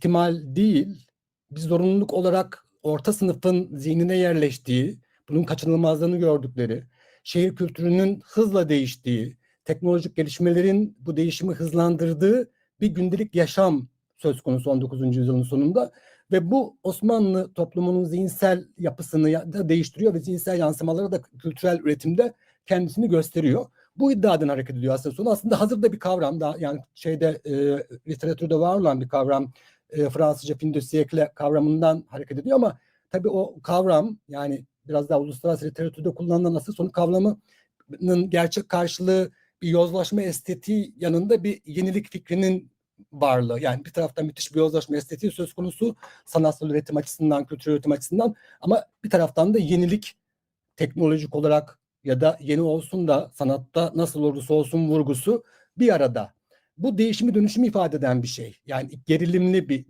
ihtimal değil, bir zorunluluk olarak orta sınıfın zihnine yerleştiği, bunun kaçınılmazlığını gördükleri, şehir kültürünün hızla değiştiği, teknolojik gelişmelerin bu değişimi hızlandırdığı bir gündelik yaşam söz konusu 19. yüzyılın sonunda ve bu Osmanlı toplumunun zihinsel yapısını ya- da değiştiriyor ve zihinsel yansımaları da kültürel üretimde kendisini gösteriyor. Bu iddiadan hareket ediyor aslında sonu. Aslında hazırda bir kavram da yani şeyde e, literatürde var olan bir kavram e, Fransızca fin de siècle kavramından hareket ediyor ama tabii o kavram yani biraz daha uluslararası literatürde kullanılan asıl sonu kavramının gerçek karşılığı bir yozlaşma estetiği yanında bir yenilik fikrinin varlığı. Yani bir taraftan müthiş bir yozlaşma estetiği söz konusu sanatsal üretim açısından, kültürel üretim açısından ama bir taraftan da yenilik teknolojik olarak ya da yeni olsun da sanatta nasıl olursa olsun vurgusu bir arada. Bu değişimi dönüşümü ifade eden bir şey. Yani gerilimli bir